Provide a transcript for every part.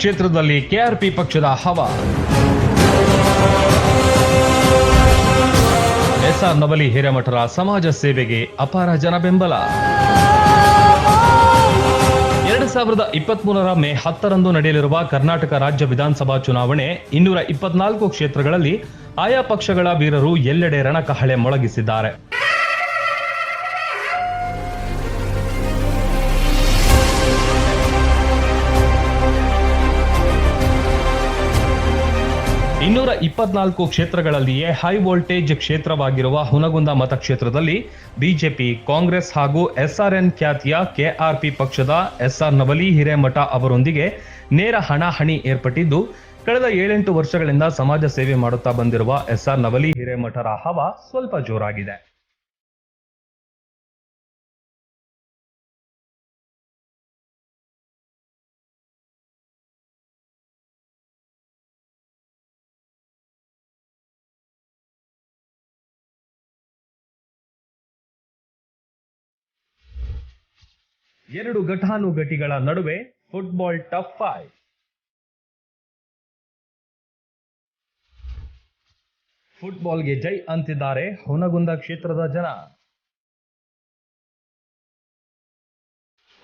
ಕ್ಷೇತ್ರದಲ್ಲಿ ಕೆಆರ್ಪಿ ಪಕ್ಷದ ಹವಾ. ಎಸ್ಆರ್ ನವಲಿ ಹಿರೇಮಠರ ಸಮಾಜ ಸೇವೆಗೆ ಅಪಾರ ಜನ ಬೆಂಬಲ ಎರಡ್ ಸಾವಿರದ ಇಪ್ಪತ್ಮೂರರ ಮೇ ಹತ್ತರಂದು ನಡೆಯಲಿರುವ ಕರ್ನಾಟಕ ರಾಜ್ಯ ವಿಧಾನಸಭಾ ಚುನಾವಣೆ ಇನ್ನೂರ ಇಪ್ಪತ್ನಾಲ್ಕು ಕ್ಷೇತ್ರಗಳಲ್ಲಿ ಆಯಾ ಪಕ್ಷಗಳ ವೀರರು ಎಲ್ಲೆಡೆ ರಣಕಹಳೆ ಮೊಳಗಿಸಿದ್ದಾರೆ. ಇನ್ನೂರ ಇಪ್ಪತ್ನಾಲ್ಕು ಕ್ಷೇತ್ರಗಳಲ್ಲಿಯೇ ಹೈ ವೋಲ್ಟೇಜ್ ಕ್ಷೇತ್ರವಾಗಿರುವ ಹುನಗುಂದ ಮತಕ್ಷೇತ್ರದಲ್ಲಿ ಬಿಜೆಪಿ, ಕಾಂಗ್ರೆಸ್ ಹಾಗೂ ಎಸ್ಆರ್ಎನ್ ಖ್ಯಾತಿಯ ಕೆಆರ್ಪಿ ಪಕ್ಷದ ಎಸ್ಆರ್ ನವಲಿ ಹಿರೇಮಠ ಅವರೊಂದಿಗೆ ನೇರ ಹಣಾಹಣಿ ಏರ್ಪಟ್ಟಿದ್ದು, ಕಳೆದ ಏಳೆಂಟು ವರ್ಷಗಳಿಂದ ಸಮಾಜ ಸೇವೆ ಮಾಡುತ್ತಾ ಬಂದಿರುವ ಎಸ್ಆರ್ ನವಲಿ ಹಿರೇಮಠರ ಹವ ಸ್ವಲ್ಪ ಜೋರಾಗಿದೆ. ಎರಡು ಘಟಾನುಘಟಿಗಳ ನಡುವೆ ಫುಟ್ಬಾಲ್ ಟಫ್ ಫೈವ್ ಫುಟ್ಬಾಲ್ಗೆ ಜೈ ಅಂತಿದ್ದಾರೆ ಹುನಗುಂದ ಕ್ಷೇತ್ರದ ಜನ.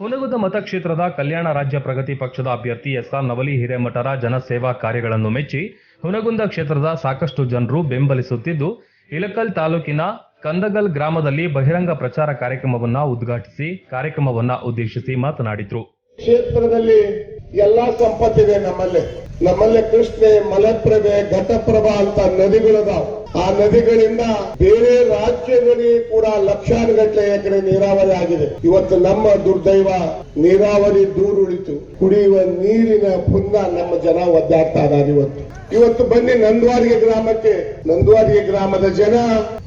ಹುನಗುಂದ ಮತಕ್ಷೇತ್ರದ ಕಲ್ಯಾಣ ರಾಜ್ಯ ಪ್ರಗತಿ ಪಕ್ಷದ ಅಭ್ಯರ್ಥಿ ಎಸ್ಆರ್ ನವಲಿ ಹಿರೇಮಠರ ಜನಸೇವಾ ಕಾರ್ಯಗಳನ್ನು ಮೆಚ್ಚಿ ಹುನಗುಂದ ಕ್ಷೇತ್ರದ ಸಾಕಷ್ಟು ಜನರು ಬೆಂಬಲಿಸುತ್ತಿದ್ದು ಇಳಕಲ್ ತಾಲೂಕಿನ ಕಂದಗಲ್ ಗ್ರಾಮದಲ್ಲಿ ಬಹಿರಂಗ ಪ್ರಚಾರ ಕಾರ್ಯಕ್ರಮವನ್ನ ಉದ್ಘಾಟಿಸಿ ಕಾರ್ಯಕ್ರಮವನ್ನ ಉದ್ದೇಶಿಸಿ ಮಾತನಾಡಿದ್ರು. ಕ್ಷೇತ್ರದಲ್ಲಿ ಎಲ್ಲಾ ಸಂಪತ್ತಿದೆ ನಮ್ಮಲ್ಲಿ. ನಮ್ಮಲ್ಲಿ ಕೃಷ್ಣೆ ಮಲಪ್ರಭೆ ಘಟಪ್ರಭಾ ಅಂತ ನದಿಗಳದಾವ. ಆ ನದಿಗಳಿಂದ ಬೇರೆ ರಾಜ್ಯಗಳಿಗೆ ಕೂಡ ಲಕ್ಷಾನುಗಟ್ಟಲೆ ಎಕರೆ ನೀರಾವರಿ ಆಗಿದೆ. ಇವತ್ತು ನಮ್ಮ ದುರ್ದೈವ ನೀರಾವರಿ ದೂರುಳಿತು. ಕುಡಿಯುವ ನೀರಿನ ಪುನ್ನ ನಮ್ಮ ಜನ ಒದ್ದಾಡ್ತಾ ಇದ್ದಾರೆ ಇವತ್ತು. ಇವತ್ತು ಬನ್ನಿ ನಂದ್ವಾರಿಗೆ ಗ್ರಾಮಕ್ಕೆ. ನಂದ್ವಾರಿಗೆ ಗ್ರಾಮದ ಜನ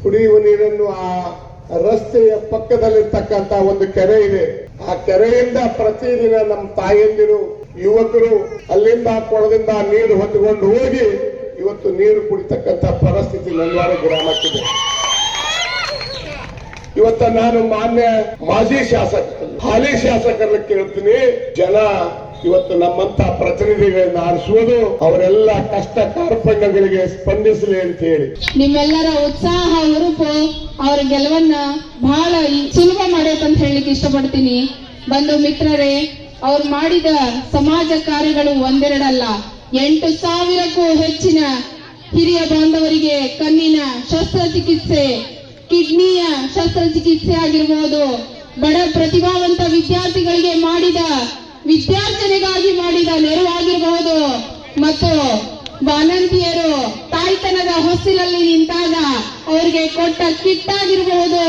ಕುಡಿಯುವ ನೀರನ್ನು ಆ ರಸ್ತೆಯ ಪಕ್ಕದಲ್ಲಿರ್ತಕ್ಕಂತ ಒಂದು ಕೆರೆ ಇದೆ. ಆ ಕೆರೆಯಿಂದ ಪ್ರತಿದಿನ ನಮ್ಮ ತಾಯಂದಿರು ಯುವಕರು ಅಲ್ಲಿಂದ ಕೊಳದಿಂದ ನೀರು ಹೊತ್ತುಕೊಂಡು ಹೋಗಿ ಇವತ್ತು ನೀರು ಕುಡಿತಕ್ಕಂತ ಪರಿಸ್ಥಿತಿ ನಂದ್ವಾರ ಗ್ರಾಮಕ್ಕಿದೆ. ಇವತ್ತ ನಾನು ಮಾನ್ಯ ಮಾಜಿ ಶಾಸಕ, ಹಾಲಿ ಶಾಸಕರನ್ನ ಕೇಳ್ತೀನಿ. ಜನ ಇವತ್ತು ನಮ್ಮಂತ ಪ್ರತಿನಿಧಿಗಳನ್ನ ಆರಿಸುವುದು, ಅವರೆಲ್ಲ ಕಷ್ಟ ಕಾರ್ಪಣ್ಯಗಳಿಗೆ ಸ್ಪಂದಿಸಲಿ ಅಂತ ಹೇಳಿ. ನಿಮ್ಮೆಲ್ಲರ ಉತ್ಸಾಹ ಹುರುಪು, ಅವರ ಗೆಲುವನ್ನ ಬಹಳ ಸುಲಭ ಮಾಡಬೇಕಂತ ಹೇಳಲಿಕ್ಕೆ ಇಷ್ಟಪಡ್ತೀನಿ. ಬಂಧು ಮಿತ್ರರೇ ಅವ್ರು ಮಾಡಿದ ಸಮಾಜ ಕಾರ್ಯಗಳು ಒಂದೆರಡಲ್ಲ. ಎಂಟು ಸಾವಿರಕ್ಕೂ ಹೆಚ್ಚಿನ ಹಿರಿಯ ಬಾಂಧವರಿಗೆ ಕಣ್ಣಿನ ಶಸ್ತ್ರಚಿಕಿತ್ಸೆ, ಕಿಡ್ನಿಯ ಶಸ್ತ್ರಚಿಕಿತ್ಸೆ ಆಗಿರ್ಬೋದು. ಬಡ ಪ್ರತಿಭಾವಂತ ವಿದ್ಯಾರ್ಥಿಗಳಿಗೆ ಮಾಡಿದ, ವಿದ್ಯಾರ್ಜನೆಗಾಗಿ ಮಾಡಿದ ನೆರವಾಗಿರಬಹುದು ಮತ್ತು ಬಾಣಂತಿಯರು ತಾಯ್ತನದ ಹೊಸ್ತಿಲಲ್ಲಿ ನಿಂತಾಗ ಅವರಿಗೆ ಕೊಟ್ಟ ಕಿಟ್ ಆಗಿರಬಹುದು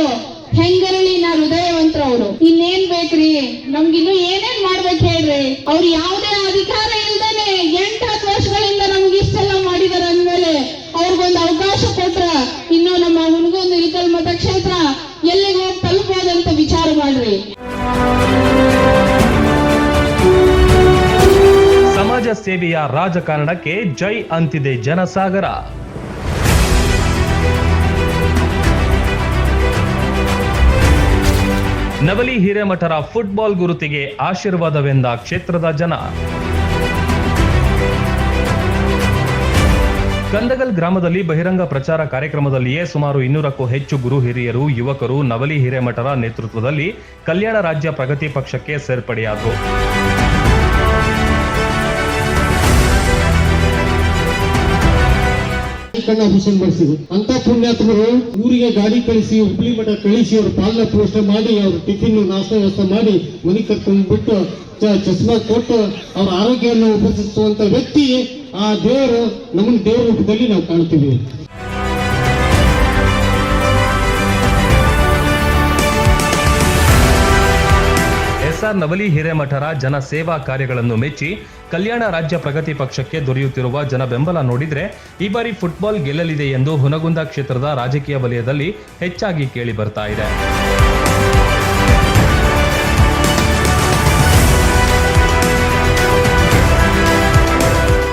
ಹೆಂಗರಳಿನ ಹೃದಯವಂತರವರು. ಇನ್ನೇನ್ ಬೇಕ್ರಿ? ನಮ್ಗಿನ್ನು ಏನೇನ್ ಮಾಡ್ಬೇಕು ಹೇಳ್ರಿ? ಅವ್ರು ಯಾವುದೇ ಅಧಿಕಾರ ಇಲ್ದೇನೆ ಎಂಟು ಹತ್ತು ವರ್ಷಗಳಿಂದ ನಮ್ಗೆ ಇಷ್ಟೆಲ್ಲ ಮಾಡಿದಾರೆ ಅಂದ್ಮೇಲೆ ಅವ್ರಿಗೊಂದು ಅವಕಾಶ ಕೊಟ್ರ, ಇನ್ನು ನಮ್ಮ ಹುನಗೊಂದು ಇಲ್ಕಲ್ ಮತಕ್ಷೇತ್ರ ಎಲ್ಲಿಗೆ ತಲುಪೋದಂತ ವಿಚಾರ ಮಾಡ್ರಿ. ಸಮಾಜ ಸೇವೆಯ ರಾಜಕಾರಣಕ್ಕೆ ಜೈ ಅಂತಿದೆ ಜನಸಾಗರ. ನವಲಿ ಹಿರೇಮಠರ ಫುಟ್ಬಾಲ್ ಗುರುತಿಗೆ ಆಶೀರ್ವಾದವೆಂದ ಕ್ಷೇತ್ರದ ಜನ. ಕಂದಗಲ್ ಗ್ರಾಮದಲ್ಲಿ ಬಹಿರಂಗ ಪ್ರಚಾರ ಕಾರ್ಯಕ್ರಮದಲ್ಲಿಯೇ ಸುಮಾರು ಇನ್ನೂರಕ್ಕೂ ಹೆಚ್ಚು ಗುರು ಹಿರಿಯರು, ಯುವಕರು ನವಲಿ ಹಿರೇಮಠರ ನೇತೃತ್ವದಲ್ಲಿ ಕಲ್ಯಾಣ ರಾಜ್ಯ ಪ್ರಗತಿ ಪಕ್ಷಕ್ಕೆ ಸೇರ್ಪಡೆಯಾದರು. ಕಣ್ಣ ಆಫೀಸನ್ ಮಾಡಿಸಿದ್ರು ಅಂತ ಪುಣ್ಯಾತ್ಮರು ಊರಿಗೆ ಗಾಡಿ ಕಳಿಸಿ, ಹುಬ್ಳಿ ಮಠ ಕಳಿಸಿ, ಅವ್ರ ಪಾಲನ ಪೋಷಣೆ ಮಾಡಿ, ಅವ್ರ ಟಿಫಿನ್, ನಾಷ್ಟ ವ್ಯವಸ್ಥೆ ಮಾಡಿ, ಮನೆ ಕರ್ಕೊಂಡು ಬಿಟ್ಟು ಚಸ್ಮಾ ಕೊಟ್ಟು ಅವ್ರ ಆರೋಗ್ಯವನ್ನು ಉಪಸಿಸುವಂತ ವ್ಯಕ್ತಿ ಆ ದೇವರು, ನಮ್ಮನ್ನ ದೇವರ ರೂಪದಲ್ಲಿ ನಾವು ಕಾಣ್ತೀವಿ. ಎಸ್ಆರ್ ನವಲಿ ಹಿರೇಮಠರ ಜನ ಸೇವಾ ಕಾರ್ಯಗಳನ್ನು ಮೆಚ್ಚಿ ಕಲ್ಯಾಣ ರಾಜ್ಯ ಪ್ರಗತಿ ಪಕ್ಷಕ್ಕೆ ದೊರೆಯುತ್ತಿರುವ ಜನ ಬೆಂಬಲ ನೋಡಿದ್ರೆ ಈ ಬಾರಿ ಫುಟ್ಬಾಲ್ ಗೆಲ್ಲಲಿದೆ ಎಂದು ಹುನಗುಂದ ಕ್ಷೇತ್ರದ ರಾಜಕೀಯ ವಲಯದಲ್ಲಿ ಹೆಚ್ಚಾಗಿ ಕೇಳಿ ಬರ್ತಾ ಇದೆ.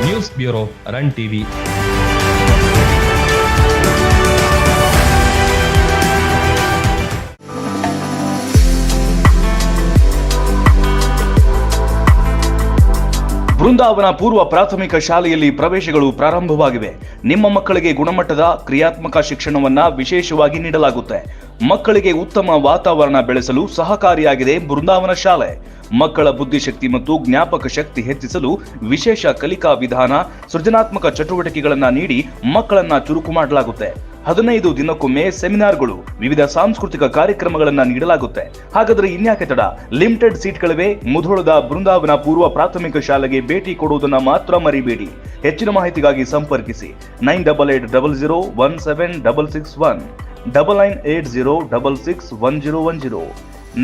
News bureau Run TV. Brindavana ಪೂರ್ವ ಪ್ರಾಥಮಿಕ ಶಾಲೆಯಲ್ಲಿ ಪ್ರವೇಶಗಳು ಪ್ರಾರಂಭವಾಗಿವೆ. ನಿಮ್ಮ ಮಕ್ಕಳಿಗೆ ಗುಣಮಟ್ಟದ ಕ್ರಿಯಾತ್ಮಕ ಶಿಕ್ಷಣವನ್ನ ವಿಶೇಷವಾಗಿ ನೀಡಲಾಗುತ್ತೆ. ಮಕ್ಕಳಿಗೆ ಉತ್ತಮ ವಾತಾವರಣ ಬೆಳೆಸಲು ಸಹಕಾರಿಯಾಗಿದೆ ಬೃಂದಾವನ ಶಾಲೆ. ಮಕ್ಕಳ ಬುದ್ಧಿಶಕ್ತಿ ಮತ್ತು ಜ್ಞಾಪಕ ಶಕ್ತಿ ಹೆಚ್ಚಿಸಲು ವಿಶೇಷ ಕಲಿಕಾ ವಿಧಾನ ಸೃಜನಾತ್ಮಕ ಚಟುವಟಿಕೆಗಳನ್ನು ನೀಡಿ ಮಕ್ಕಳನ್ನ ಚುರುಕು ಮಾಡಲಾಗುತ್ತೆ. ಹದಿನೈದು ದಿನಕ್ಕೊಮ್ಮೆ ಸೆಮಿನಾರ್ಗಳು, ವಿವಿಧ ಸಾಂಸ್ಕೃತಿಕ ಕಾರ್ಯಕ್ರಮಗಳನ್ನು ನೀಡಲಾಗುತ್ತೆ. ಹಾಗಾದ್ರೆ ಇನ್ಯಾಕೆ ತಡ? ಲಿಮಿಟೆಡ್ ಸೀಟ್ಗಳಿವೆ, ಮುಧೋಳದ ಬೃಂದಾವನ ಪೂರ್ವ ಪ್ರಾಥಮಿಕ ಶಾಲೆಗೆ ಭೇಟಿ ಕೊಡುವುದನ್ನು ಮಾತ್ರ ಮರಿಬೇಡಿ. ಹೆಚ್ಚಿನ ಮಾಹಿತಿಗಾಗಿ ಸಂಪರ್ಕಿಸಿ. Nine double eight double zero one seven double six one, double nine eight zero double six one zero one zero,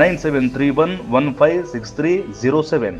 nine seven three one one five six three zero seven.